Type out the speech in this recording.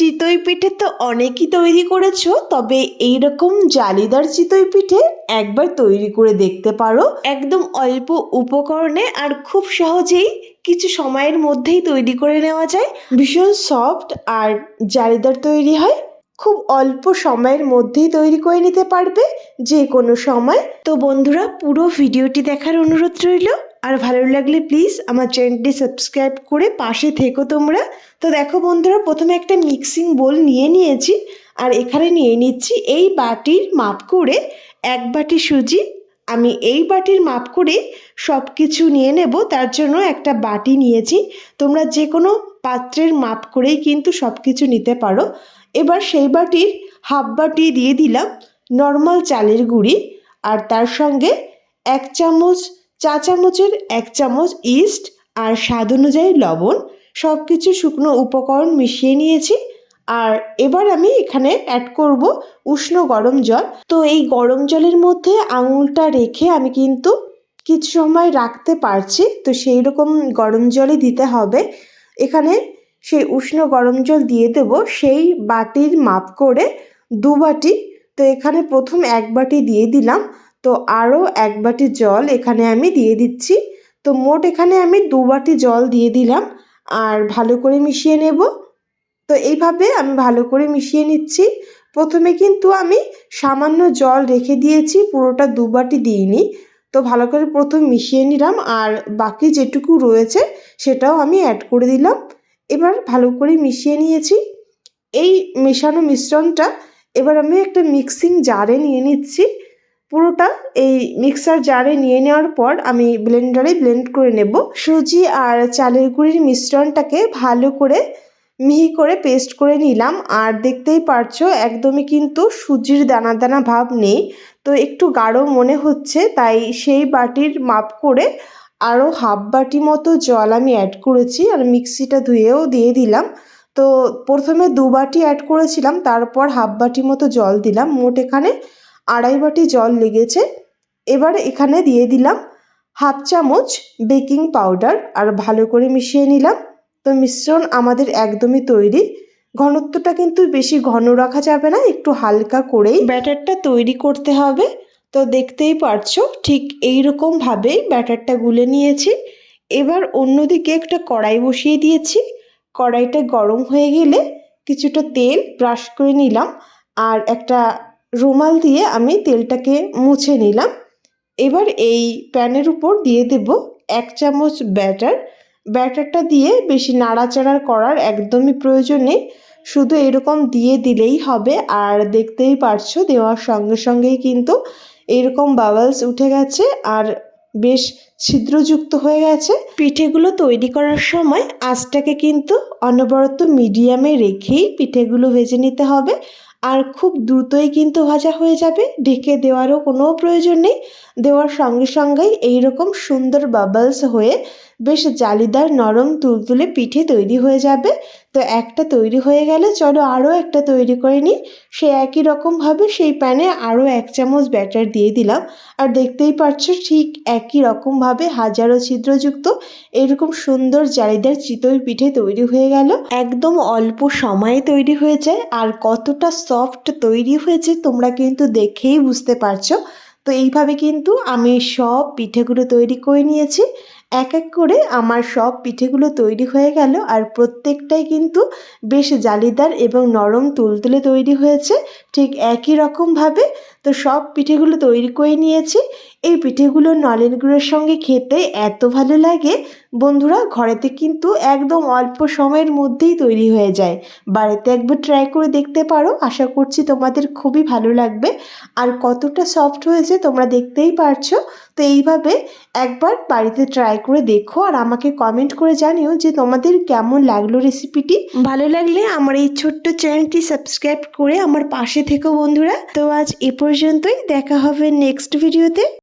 চিতই পিঠে তো অনেকই তৈরি করেছ, তবে এইরকম জালিদার চিতই পিঠে একবার তৈরি করে দেখতে পারো। একদম অল্প উপকরণে আর খুব সহজেই কিছু সময়ের মধ্যেই তৈরি করে নেওয়া যায়। ভীষণ সফট আর জালিদার তৈরি হয়। খুব অল্প সময়ের মধ্যেই তৈরি করে নিতে পারবে যে কোনো সময়। তো বন্ধুরা, পুরো ভিডিওটি দেখার অনুরোধ রইল। আর ভালো লাগলে প্লিজ আমার চ্যানেলটি সাবস্ক্রাইব করে পাশে থেকো তোমরা। তো দেখো বন্ধুরা, প্রথমে একটা মিক্সিং বোল নিয়ে নিয়েছি আর এখানে নিয়ে নিচ্ছি এই বাটির মাপ করে এক বাটি সুজি। আমি এই বাটির মাপ করে সব কিছু নিয়ে নেব, তার জন্য একটা বাটি নিয়েছি। তোমরা যে কোনো পাত্রের মাপ করেই কিন্তু সব কিছু নিতে পারো। এবার সেই বাটির হাফ বাটি দিয়ে দিলাম নর্মাল চালের গুঁড়ি আর তার সঙ্গে এক চামচ চা চামচের এক চামচ ইস্ট আর স্বাদ অনুযায়ী লবণ সব কিছু শুকনো উপকরণ মিশিয়ে নিয়েছি। আর এবার আমি এখানে অ্যাড করব উষ্ণ গরম জল। তো এই গরম জলের মধ্যে আঙুলটা রেখে আমি কিন্তু কিছু সময় রাখতে পারছি। তো সেই রকম গরম জলই দিতে হবে। এখানে সেই উষ্ণ গরম জল দিয়ে দেব। সেই বাটির মাপ করে দু বাটি। তো এখানে প্রথম এক বাটি দিয়ে দিলাম। তো আরও এক বাটি জল এখানে আমি দিয়ে দিচ্ছি। তো মোট এখানে আমি দু বাটি জল দিয়ে দিলাম আর ভালো করে মিশিয়ে নেব। তো এইভাবে আমি ভালো করে মিশিয়ে নিচ্ছি। প্রথমে কিন্তু আমি সামান্য জল রেখে দিয়েছি, পুরোটা দু বাটি দিইনি। তো ভালো করে প্রথম মিশিয়ে নিলাম আর বাকি যেটুকু রয়েছে সেটাও আমি অ্যাড করে দিলাম। এবার ভালো করে মিশিয়ে নিয়েছি। এই মেশানো মিশ্রণটা এবার আমি একটা মিক্সিং জারে নিয়ে নিচ্ছি। পুরোটা এই মিক্সার জারে নিয়ে নেওয়ার পর আমি ব্লেন্ডারে ব্লেন্ড করে নেব। সুজি আর চালের গুঁড়ির মিশ্রণটাকে ভালো করে মিহি করে পেস্ট করে নিলাম। আর দেখতেই পারছ, একদমই কিন্তু সুজির দানা দানা ভাব নেই। তো একটু গাঢ় মনে হচ্ছে, তাই সেই বাটির মাপ করে আরও হাফ বাটি মতো জল আমি অ্যাড করেছি আর মিক্সিটা ধুয়েও দিয়ে দিলাম। তো প্রথমে দু বাটি অ্যাড করেছিলাম, তারপর হাফ বাটি মতো জল দিলাম। মোট এখানে আড়াই বাটি জল লেগেছে। এবার এখানে দিয়ে দিলাম হাফ চামচ বেকিং পাউডার আর ভালো করে মিশিয়ে নিলাম। তো মিশ্রণ আমাদের একদমই তৈরি। ঘনত্বটা কিন্তু বেশি ঘন রাখা যাবে না, একটু হালকা করেই। ব্যাটারটা তৈরি করতে হবে। তো দেখতেই পারছ, ঠিক এই ভাবেই ব্যাটারটা গুলে নিয়েছি। এবার অন্যদিকে একটা কড়াই বসিয়ে দিয়েছি। কড়াইটা গরম হয়ে গেলে কিছুটা তেল ব্রাশ করে নিলাম। আর একটা রুমাল দিয়ে আমি তেলটাকে মুছে নিলাম। এবার এই প্যানের উপর দিয়ে দেব এক চামচ ব্যাটার। ব্যাটারটা দিয়ে বেশি নাড়াচাড়া করার একদমই প্রয়োজন নেই। শুধু এরকম দিয়ে দিলেই হবে। আর দেখতেই পারছ, দেওয়ার সঙ্গে সঙ্গেই কিন্তু এরকম বাবলস উঠে গেছে আর বেশ ছিদ্রযুক্ত হয়ে গেছে। পিঠেগুলো তৈরি করার সময় আঁচটাকে কিন্তু অনবরত মিডিয়ামে রেখেই পিঠেগুলো ভেজে নিতে হবে। আর খুব দ্রুতই কিন্তু ভাজা হয়ে যাবে। ঢেকে দেওয়ারও কোনো প্রয়োজন নেই। দেওয়ার সঙ্গে সঙ্গেই এইরকম সুন্দর বাবলস হয়ে বেশ জালিদার নরম তুলতুলে পিঠে তৈরি হয়ে যাবে। তো একটা তৈরি হয়ে গেলে চলো আরও একটা তৈরি করে নিই। সে একই রকমভাবে সেই প্যানে আরও এক চামচ ব্যাটার দিয়ে দিলাম। আর দেখতেই পাচ্ছ ঠিক একই রকমভাবে হাজারো ছিদ্রযুক্ত এরকম সুন্দর জালিদার চিতই পিঠে তৈরি হয়ে গেল। একদম অল্প সময়ে তৈরি হয়ে যায়। আর কতটা সফট তৈরি হয়েছে তোমরা কিন্তু দেখেই বুঝতে পারছ। তো এইভাবে কিন্তু আমি সব পিঠেগুলো তৈরি করে নিয়েছি। এক এক করে আমার সব পিঠেগুলো তৈরি হয়ে গেল আর প্রত্যেকটাই কিন্তু বেশ জালিদার এবং নরম তুলতুলে তৈরি হয়েছে, ঠিক একই রকমভাবে। তো সব পিঠেগুলো তৈরি করে নিয়েছি। এই পিঠেগুলো নলেন গুঁড়োর সঙ্গে খেতে এত ভালো লাগে। বন্ধুরা, ঘরেতে কিন্তু একদম অল্প সময়ের মধ্যেই তৈরি হয়ে যায়। বাড়িতে একবার ট্রাই করে দেখতে পারো। আশা করছি তোমাদের খুবই ভালো লাগবে। আর কতটা সফট হয়েছে তোমরা দেখতেই পারছ। তো এইভাবে একবার বাড়িতে ট্রাই করে দেখো আর আমাকে কমেন্ট করে জানিও যে তোমাদের কেমন লাগল রেসিপিটি ভালো লাগলে আমার এই ছোট্ট চ্যানেলটি সাবস্ক্রাইব করে আমার পাশে থেকো বন্ধুরা। তো আজ এ পর্যন্তই। দেখা হবে নেক্সট ভিডিওতে